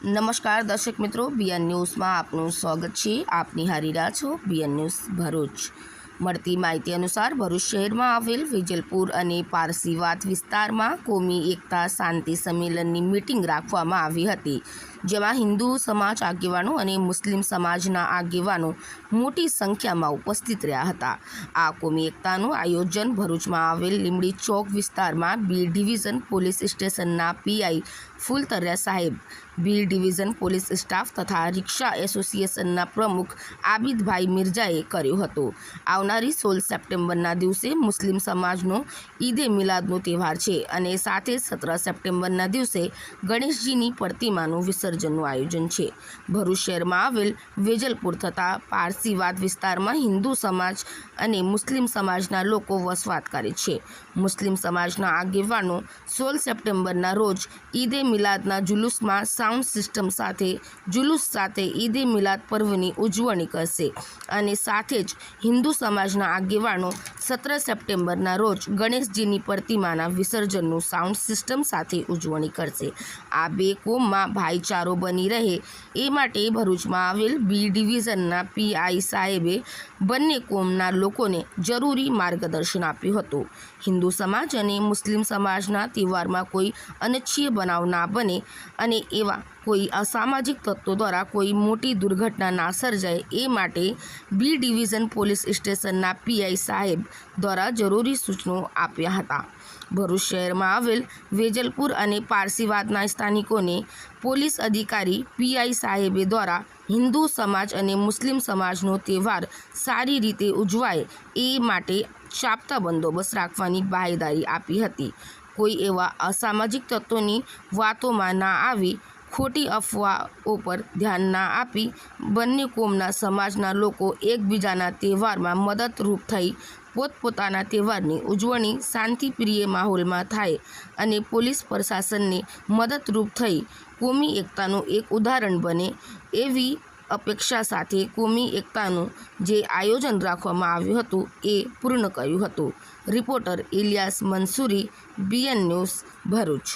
નમસ્કાર દર્શક મિત્રો, બીએન ન્યૂઝમાં આપનું સ્વાગત છે. આપ નિહારી છો બીએન ન્યૂઝ ભરૂચ. મળતી માહિતી અનુસાર ભરૂચ શહેરમાં આવેલ વિજલપુર અને પારસીવાત વિસ્તારમાં કોમી એકતા શાંતિ સંમેલનની મિટિંગ રાખવામાં આવી હતી. જેમાં હિન્દુ સમાજ આગેવાનો અને મુસ્લિમ સમાજના આગેવાનો મોટી સંખ્યામાં ઉપસ્થિત રહ્યા હતા. આ કોમી એકતાનું આયોજન ભરૂચમાં આવેલ લીમડી ચોક વિસ્તારમાં બી ડિવિઝન પોલીસ સ્ટેશનના પીઆઈ ફૂલતરિયા સાહેબ, બી ડિવિઝન પોલીસ સ્ટાફ તથા રિક્ષા એસોસિએશનના પ્રમુખ આબિદભાઈ મિર્જાએ કર્યો હતો. આવનારી સોળ સપ્ટેમ્બરના દિવસે મુસ્લિમ સમાજનો ઈદે મિલાદનો તહેવાર છે અને સાથે સત્તર સપ્ટેમ્બરના દિવસે ગણેશજીની પ્રતિમાનું વિસર્જનનું આયોજન છે. ભરૂચ શહેરમાં આવેલ વેજલપુર થતાં પારસીવાદ વિસ્તારમાં હિન્દુ સમાજ અને મુસ્લિમ સમાજના લોકો વસવાટ કરે છે. મુસ્લિમ સમાજના આગેવાનો સોળ સપ્ટેમ્બરના રોજ ઈદે મિલાદના જુલુસમાં સાઉન્ડ સિસ્ટમ સાથે, જુલુસ સાથે ઈદે મિલાદ પર્વની ઉજવણી કરશે અને સાથે જ હિન્દુ સમાજના આગેવાનો સત્તર સપ્ટેમ્બરના રોજ ગણેશજીની પ્રતિમાના વિસર્જનનું સાઉન્ડ સિસ્ટમ સાથે ઉજવણી કરશે. આ બે કોમમાં ભાઈચારો બની રહે. એ માટે ભરૂચમાં આવેલ બી ડિવિઝનના પીઆઈ સાહેબે બંને કોમના લોકોને જરૂરી માર્ગદર્શન આપ્યું હતું. હિન્દુ સમાજ અને મુસ્લિમ સમાજના તહેવારમાં કોઈ અનિચ્છીય બનાવ ના બને અને એવા કોઈ અસામાજિક તત્વો દ્વારા કોઈ મોટી દુર્ઘટના ના સર્જાય એ માટે બી ડિવિઝન પોલીસ સ્ટેશનના પીઆઈ સાહેબ દ્વારા જરૂરી સૂચનો આપ્યા હતા. ભરૂચ શહેરમાં આવેલ વેજલપુર અને પારસીવાદના સ્થાનિકોને પોલીસ અધિકારી પીઆઈ સાહેબે દ્વારા હિન્દુ સમાજ અને મુસ્લિમ સમાજનો તહેવાર સારી રીતે ઉજવાય એ માટે ચાપતા બંદોબસ્ત રાખવાની બાહેદારી આપી હતી. કોઈ એવા અસામાજિક તત્વોની વાતોમાં ના આવી ખોટી અફવાઓ પર ધ્યાન ના આપી બંને કોમના સમાજના લોકો એકબીજાના તહેવારમાં મદદરૂપ થઈ પોતપોતાના તહેવારની ઉજવણી શાંતિપ્રિય માહોલમાં થાય અને પોલીસ પ્રશાસનને મદદરૂપ થઈ કોમી એકતાનું એક ઉદાહરણ બને એવી અપેક્ષા સાથે કોમી એકતાનું જે આયોજન રાખવામાં આવ્યું હતું એ પૂર્ણ કર્યું હતું. Reporter Ilyas Mansuri, BN news Bharuch.